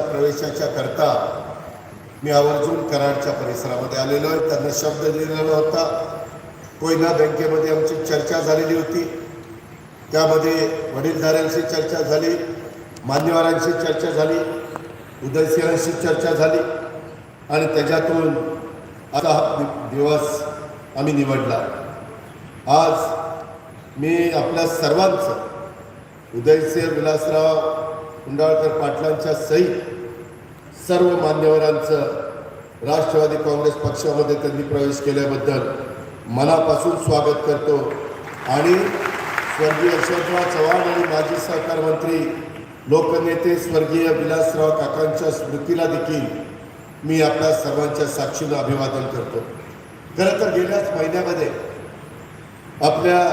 प्रवेशाच्या करता मी आवर्जून कराडच्या परिसरामध्ये आलेलो आहे. त्यांना शब्द दिलेला होता. कोयना बँकेमध्ये आमची चर्चा झालेली होती. त्यामध्ये वडीलधाऱ्यांशी चर्चा झाली मान्यवरांशी चर्चा झाली उदयसिंहांशी चर्चा झाली आणि त्याच्यातून आता हा दिवस आम्ही निवडला. आज मी आपल्या सर्वांचं उदयसिंह विलासराव कुंडाळकर पाटलांच्या सहित सर्व मान्यवरांचं राष्ट्रवादी काँग्रेस पक्षामध्ये त्यांनी प्रवेश केल्याबद्दल मनापासून स्वागत करतो. आणि स्वर्गीय यशवंतराव चव्हाण आणि माजी सहकार मंत्री लोकनेते स्वर्गीय विलासराव काकांच्या स्मृतीला देखील मी आपल्या सर्वांच्या साक्षीनं अभिवादन करतो. खरं तर गेल्याच महिन्यामध्ये आपल्या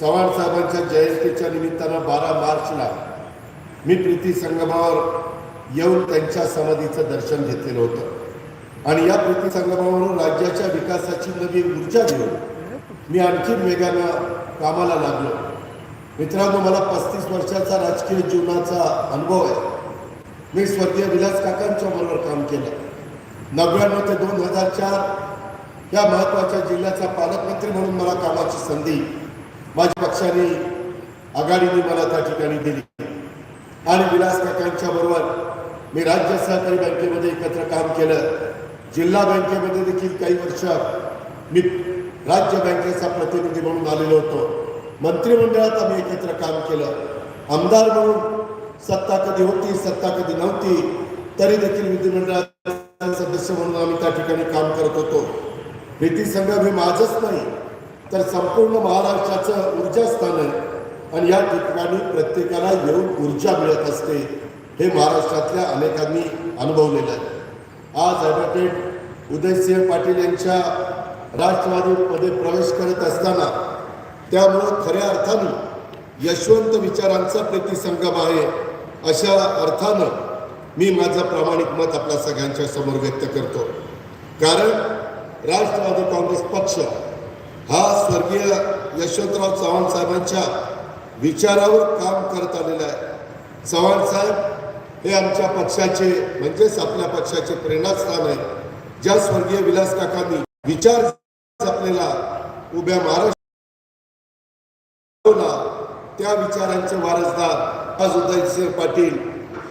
चव्हाण साहेबांच्या जयंतीच्या निमित्तानं बारा मार्चला मी प्रीती संगमावर येऊन त्यांच्या समाधीचं दर्शन घेतलेलं होतं. आणि या प्रीती संगमावरून राज्याच्या विकासाची नवी ऊर्जा घेऊन मी आणखीन वेगानं कामाला लागलो. मित्रांनो मला पस्तीस वर्षाचा राजकीय जीवनाचा अनुभव आहे. मी स्वर्गीय विलास काकांच्या बरोबर काम केलं. नव्याण्णव ते दोन हजार चार या महत्त्वाच्या जिल्ह्याचा पालकमंत्री म्हणून मला कामाची संधी माझ्या पक्षाने आघाडीने मला त्या ठिकाणी दिली. आणि विलास काकांच्या बरोबर मी राज्य सहकारी बँकेमध्ये एकत्र काम केलं. जिल्हा बँकेमध्ये देखील काही वर्ष मी राज्य बँकेचा प्रतिनिधी म्हणून आलेलो होतो. मंत्रिमंडळात आम्ही एकत्र काम केलं. आमदार म्हणून सत्ता कधी होती सत्ता कधी नव्हती तरी देखील विधिमंडळात सदस्य म्हणून आम्ही त्या ठिकाणी काम करत होतो. भीती संघ हे माझंच नाही तर संपूर्ण महाराष्ट्राचं ऊर्जास्थान आहे. आणि या ठिकाणी प्रत्येकाला येऊन ऊर्जा मिळत असते हे महाराष्ट्रातल्या अनेकांनी अनुभवलेलं आहे. आज ॲडव्होकेट उदयसिंह पाटील यांच्या राष्ट्रवादीमध्ये प्रवेश करत असताना त्यामुळं खऱ्या अर्थानं यशवंत विचारांचा प्रतिसंगम आहे अशा अर्थानं मी माझं प्रामाणिक मत आपल्या सगळ्यांच्या समोर व्यक्त करतो. कारण राष्ट्रवादी काँग्रेस पक्ष हा स्वर्गीय यशवंतराव चव्हाण साहेबांच्या विचारावर काम करत आलेलं आहे. चव्हाण साहेब हे आमच्या पक्षाचे म्हणजेच आपल्या पक्षाचे प्रेरणास्थान आहे. ज्या स्वर्गीय विलास काकांनी विचार जपलेला उभ्या महाराष्ट्र त्या विचारांचे वारसदार आज उदयसिंह पाटील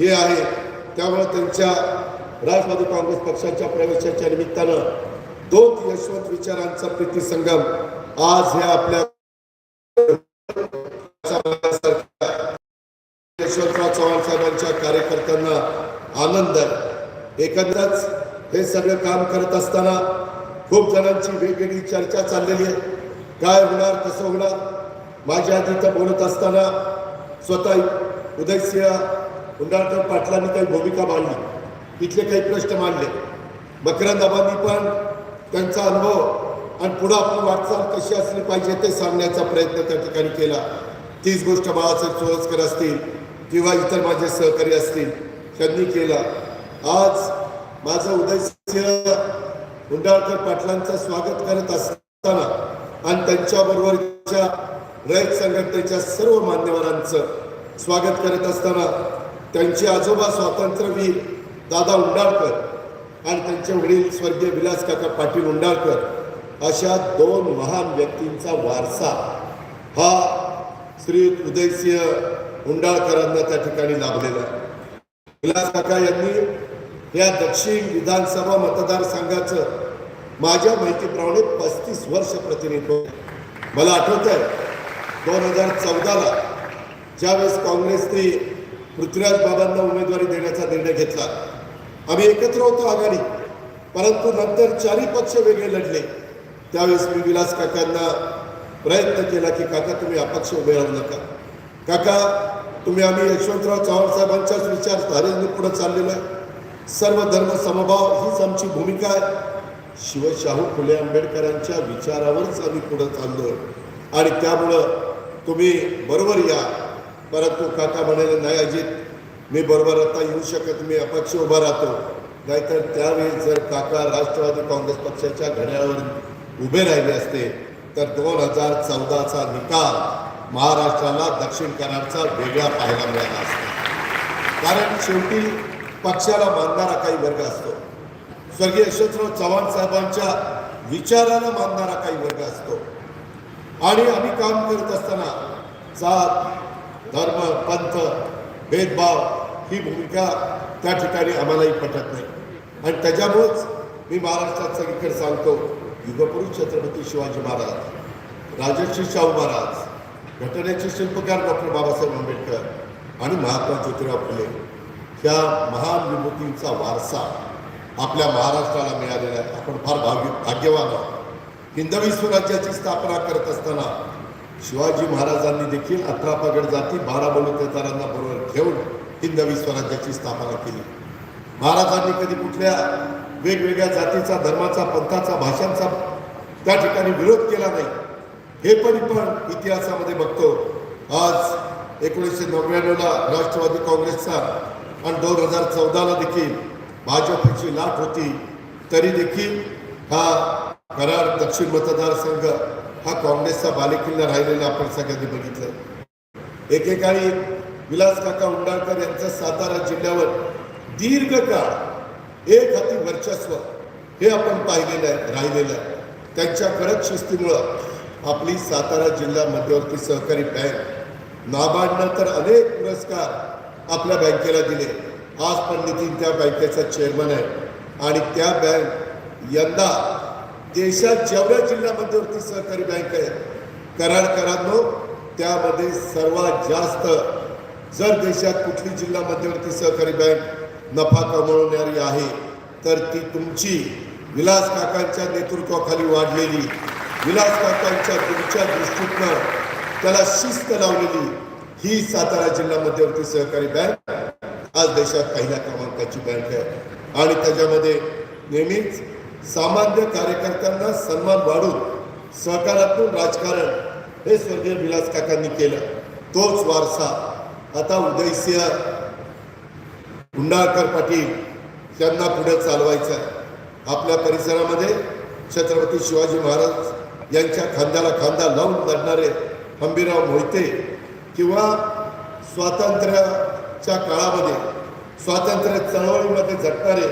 हे आहे त्यामुळे त्यांच्या राष्ट्रवादी काँग्रेस पक्षाच्या प्रवेशाच्या निमित्तानं दोन यशवंत विचारांचा प्रीतीसंगम आज हे आपल्या चव्हाण साहेबांच्या कार्यकर्त्यांना आनंद आहे. एकंदरच हे सगळं काम करत असताना खूप जणांची वेगवेगळी चर्चा चाललेली आहे. काय होणार कसं होणार? माझ्या आधी तर बोलत असताना स्वतः उदयसिंह उंडाळकर पाटलांनी काही भूमिका मांडली. इथले काही प्रश्न मांडले. मकरंद अबांनी पण त्यांचा अनुभव आणि पुढं आपली वाटचाल कशी असली पाहिजे ते सांगण्याचा प्रयत्न त्या ठिकाणी केला. तीच गोष्ट बाळासाहेब चोळसकर असतील किंवा इतर माझे सहकारी असतील त्यांनी केला. आज माझं उदयसिंह हुंडाळकर पाटलांचं स्वागत करत असताना आणि त्यांच्याबरोबरच्या रयत संघटनेच्या सर्व मान्यवरांचं स्वागत करत असताना त्यांचे आजोबा स्वातंत्र्यवीर दादा उंडाळकर आणि त्यांचे वडील स्वर्गीय विलास काका पाटील उंडाळकर अशा दोन महान व्यक्तींचा वारसा हा श्री उदयसिंह हुंडाळकरांना त्या ठिकाणी लाभलेला आहे. विलास काका यांनी या दक्षिण विधानसभा मतदारसंघाचं माझ्या माहितीप्रमाणे पस्तीस वर्ष प्रतिनिधित्व मला आठवत आहे दोन हजार चौदाला ज्यावेळेस काँग्रेसने पृथ्वीराज बाबांना उमेदवारी देण्याचा निर्णय घेतला. आम्ही एकत्र होतो आघाडी परंतु नंतर चारही पक्ष वेगळे लढले. त्यावेळेस मी विलास काकांना प्रयत्न केला की काका तुम्ही अपक्ष उभे राहू नका. काका तुम्ही आम्ही यशवंतराव चव्हाण साहेबांच्याच विचारधारेने पुढे चाललेलो आहे. सर्व धर्म समभाव हीच आमची भूमिका आहे. शिवशाहू फुले आंबेडकरांच्या विचारावरच आम्ही पुढे चाललो आणि त्यामुळं तुम्ही बरोबर या. परंतु काका म्हणाले नाही अजित मी बरोबर आता येऊ शकत मी अपक्ष उभा राहतो. नाहीतर त्यावेळी जर काका राष्ट्रवादी काँग्रेस पक्षाच्या घड्याळावर उभे राहिले असते तर दोन हजार चौदाचा निकाल महाराष्ट्राला दक्षिण कराडचा वेगळा पाहायला मिळाला असतो. कारण शेवटी पक्षाला मानणारा काही वर्ग असतो. स्वर्गीय यशवंतराव चव्हाण साहेबांच्या विचाराला मानणारा काही वर्ग असतो. आणि आम्ही काम करत असताना जात धर्म पंथ भेदभाव ही भूमिका त्या ठिकाणी आम्हालाही पटत नाही. आणि त्याच्यामुळेच मी महाराष्ट्रात सगळीकडे सांगतो युगपुरुष छत्रपती शिवाजी महाराज राजर्षी शाहू महाराज घटनेचे शिल्पकार डॉक्टर बाबासाहेब आंबेडकर आणि महात्मा ज्योतिराव फुले ह्या महान विभूतींचा वारसा आपल्या महाराष्ट्राला मिळालेला आहे. आपण फार भाग्य भाग्यवान आहोत. हिंदवी स्वराज्याची स्थापना करत असताना शिवाजी महाराजांनी देखील अठरा पगड जाती बारा बलुतेदारांना बरोबर घेऊन हिंदवी स्वराज्याची स्थापना केली. महाराजांनी कधी कुठल्या वेगवेगळ्या जातीचा धर्माचा पंथाचा भाषांचा त्या ठिकाणी विरोध केला नाही. हे पण पण इतिहासामध्ये बघतो. आज एकोणीसशे नव्याण्णवला राष्ट्रवादी काँग्रेसचा आणि दोन हजार चौदाला देखील भाजपची लाट होती तरी देखील हा कराड दक्षिण मतदारसंघ हा काँग्रेसचा बालेकिल्ला राहिलेला आपण सगळ्यांनी बघितलं एकेकाळी विलास काका उंडाळकर यांचं सातारा जिल्ह्यावर दीर्घकाळ एक हाती वर्चस्व हे आपण पाहिलेलं आहे राहिलेलं आहे. त्यांच्या कडक शिस्तीमुळं आपली सातारा जिल्हा मध्यवर्ती सहकारी बँक नाबार्डनं तर अनेक पुरस्कार आपल्या बँकेला दिले. आज पण नितीन त्या बँकेचा चेअरमन आहे. आणि त्या बँक यंदा देशात जेवढ्या जिल्हा मध्यवर्ती सहकारी बँक आहे कराडकरांनो त्यामध्ये सर्वात जास्त जर देशात कुठली जिल्हा मध्यवर्ती सहकारी बँक नफा कमवणारी आहे तर ती तुमची विलास काकांच्या नेतृत्वाखाली वाढलेली. विलास काकांच्या तुमच्या दृष्टीतनं त्याला शिस्त लावलेली ही सातारा जिल्हा मध्यवर्ती सहकारी बँक आज देशात पहिल्या क्रमांकाची बँक आहे. आणि त्याच्यामध्ये नेहमीच सामान्य कार्यकर्त्यांना सन्मान वाढून सहकारातून राजकारण हे स्वर्गीय विलास काकांनी केलं. तोच वारसा आता उदयसिंह गुंडाळकर पाटील यांना पुढे चालवायचा आहे. आपल्या परिसरामध्ये छत्रपती शिवाजी महाराज यांच्या खांद्याला खांदा लावून लढणारे हंबीराव मोहिते किंवा स्वातंत्र्याच्या काळामध्ये स्वातंत्र्य चळवळीमध्ये झटणारे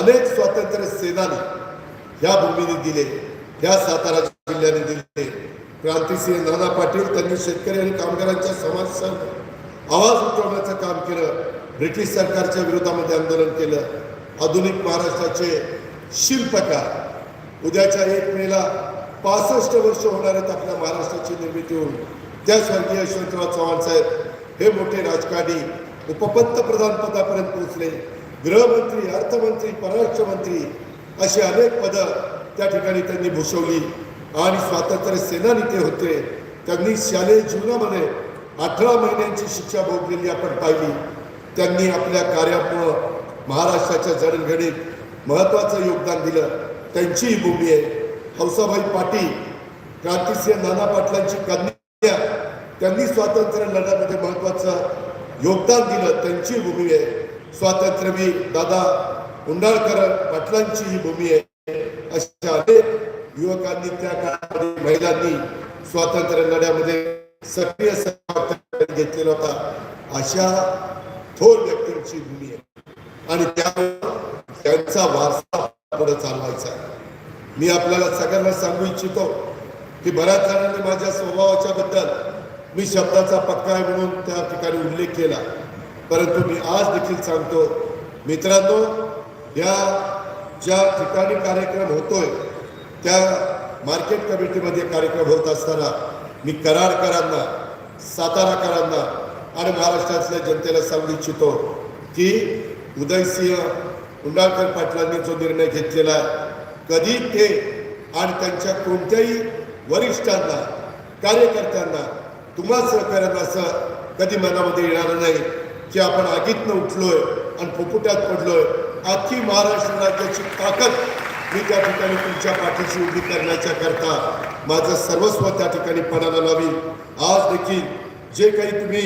अनेक स्वातंत्र्य सेनानी ह्या भूमीने दिले ह्या सातारा जिल्ह्याने दिले. क्रांतिसिंह नाना पाटील त्यांनी शेतकरी आणि कामगारांच्या समाजात आवाज उठवण्याचं काम केलं ब्रिटिश सरकारच्या विरोधामध्ये आंदोलन केलं. आधुनिक महाराष्ट्राचे शिल्पकार उद्याच्या एक मेला पासष्ट वर्ष होणार आहेत आपल्या महाराष्ट्राची निर्मिती होऊन त्या स्वर्गीय यशवंतराव चव्हाण साहेब हे मोठे राजकारणी उपपंतप्रधान पदापर्यंत पोहोचले गृहमंत्री अर्थमंत्री परराष्ट्र मंत्री अशी अनेक पदं त्या ठिकाणी त्यांनी भूषवली. आणि स्वातंत्र्य सेनानी ते होते. त्यांनी शालेय जीवनामध्ये अठरा महिन्यांची शिक्षा भोगलेली आपण पाहिली. त्यांनी आपल्या कार्यामुळं महाराष्ट्राच्या जडणघडीत महत्त्वाचं योगदान दिलं. त्यांचीही भूमी आहे. हौसाभाई पाटील क्रांतिसिंह नाना पाटलांची कन्या त्यांनी स्वातंत्र्य लढ्यामध्ये महत्त्वाचं योगदान दिलं. त्यांची भूमी आहे. स्वातंत्र्यवीर दादा उंडाळकर पाटलांची ही भूमी आहे. अशा अनेक युवकांनी त्या काळामध्ये महिलांनी स्वातंत्र्य लढ्यामध्ये सक्रिय सहभाग घेतलेला होता. अशा थोर व्यक्तींची भूमी आहे. आणि त्या त्यांचा वारसा पुढे चालवायचा आहे. मी आपल्याला सगळ्यांना सांगू इच्छितो की बऱ्याच जणांनी माझ्या स्वभावाच्या बद्दल मी शब्दाचा पक्का आहे म्हणून त्या ठिकाणी उल्लेख केला. परंतु मी आज देखील सांगतो मित्रांनो या ज्या ठिकाणी कार्यक्रम होतोय त्या मार्केट कमिटीमध्ये कार्यक्रम होत असताना मी कराडकरांना साताराकरांना आणि महाराष्ट्रातल्या जनतेला सांगू इच्छितो की उदयसिंह उंडाळकर पाटलांनी जो निर्णय घेतलेला कधी ते आणि त्यांच्या कोणत्याही वरिष्ठांना कार्यकर्त्यांना तुम्हा सहकार्यांना असं कधी मनामध्ये येणार नाही की आपण आगीतनं उठलोय आणि फुफुट्यात पडलोय. अख्खी महाराष्ट्र राज्याची ताकद मी त्या ठिकाणी तुमच्या पाठीशी उभी करण्याच्या करता माझं सर्वस्व त्या ठिकाणी पणाला लावी. आज देखील जे काही तुम्ही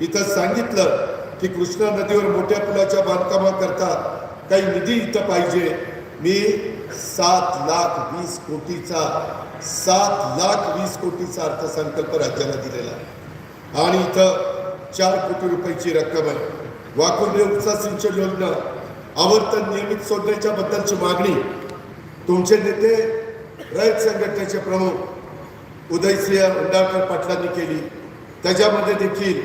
इथं सांगितलं की कृष्णा नदीवर मोठ्या पुलाच्या बांधकामाकरता काही निधी इथं पाहिजे मी सात लाख वीस कोटीचा सात लाख वीस कोटीचा अर्थसंकल्प राज्याला दिलेला आहे. आणि इथं चार कोटी रुपयाची रक्कम आहे. वाकुर्डे उपसा सिंचन योजना आवर्तन नियमित सोडण्याच्या बद्दलची मागणी तुमचे नेते रयत संघटनेचे प्रमुख उदयसिंह उंडाळकर पाटलांनी केली. त्याच्यामध्ये देखील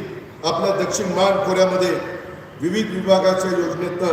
आपल्या दक्षिण मान खोऱ्यामध्ये विविध विभागाच्या योजनेत